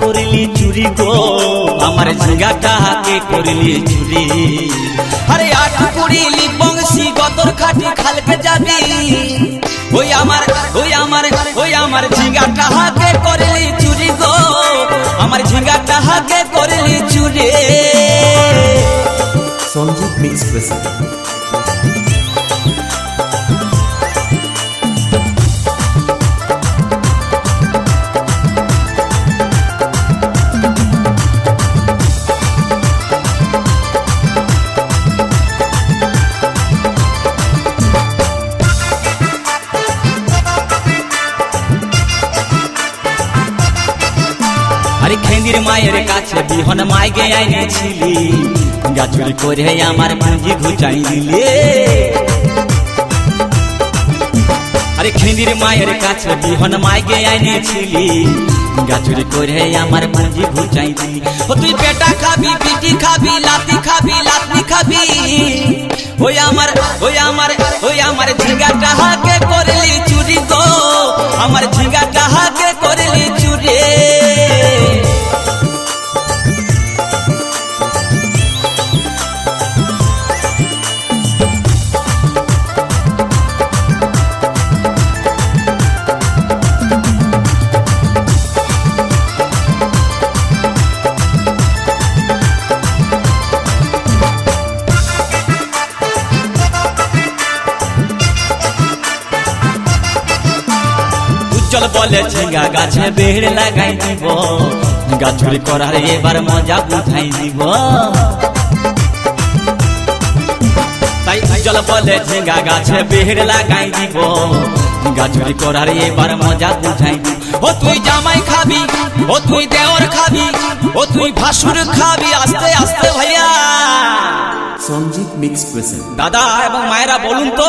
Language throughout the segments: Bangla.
করলি চুরি গো। আমার ঝিঙ্গাটা হাতে করলি চুরি? আরে আট কুড়িলি বংশী গতর খাটি খালকে যাবি ওই আমার ওই আমার ওই আমার ঝিঙ্গাটা হাতে করলি চুরি গো? আমার ঝিঙ্গাটা হাতে করলি চুরি? সঞ্জিত মিক্স প্রেসেন্ট আরে খেন্দির মায়ের কাছে বিহন মাইগে আইনেছিলি। গাছুরি করে আমার পুঁজি ঘুচাই দিলে। আরে খেন্দির মায়ের কাছে বিহন মাইগে আইনেছিলি। গাছুরি করে আমার পুঁজি ঘুচাই দিলি। ও তুই পেটা খাবি, পিটি খাবি, লাতি খাবি লাতি খাবি। ওই আমার ওই আমার উজ্জ্বল বলে ঝিঙ্গা গাছে বেড় লাগাই দিব। গাছুরি করার এবার মজা বুঝাই দিব তাই উজ্জ্বল বলে ঝিঙ্গা গাছে বেড় লাগাই দিব। গাছুরি করার এবার মজা বুঝাই দিব ও তুই জামাই খাবি ও তুই দেওর খাবি ও তুই ভাসুর খাবি আস্তে আস্তে ভাইয়া। Sanjit mix present. দাদা এবং মায়েরা বলুন তো।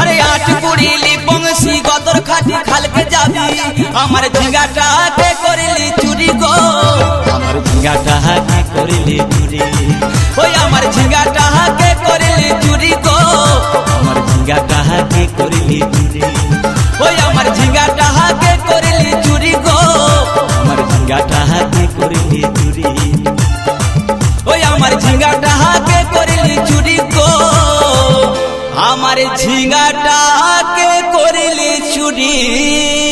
আরে আট কুড়িলি বংশী, গদর খাটি খালকে যাবি। আমার ঝিঙ্গাটা হাতে করিলি চুরি গো? আমার ঝিঙ্গাটা হাতে করিলি চুরি? ওই আমার ঝিঙ্গাটা হাতে করিলি চুরি গো? আমার ঝিঙ্গাটা হাতে করিলি চুরি? ওই আমার ঝিঙ্গাটা হাতে করিলি চুরি গো? আমার ঝিঙ্গাটা হাতে করিলি চুরি? ওই আমার ঝিঙ্গাটা হাতে করিলি চুরি আমার ঝিঙাটাকে করিলি চুরি।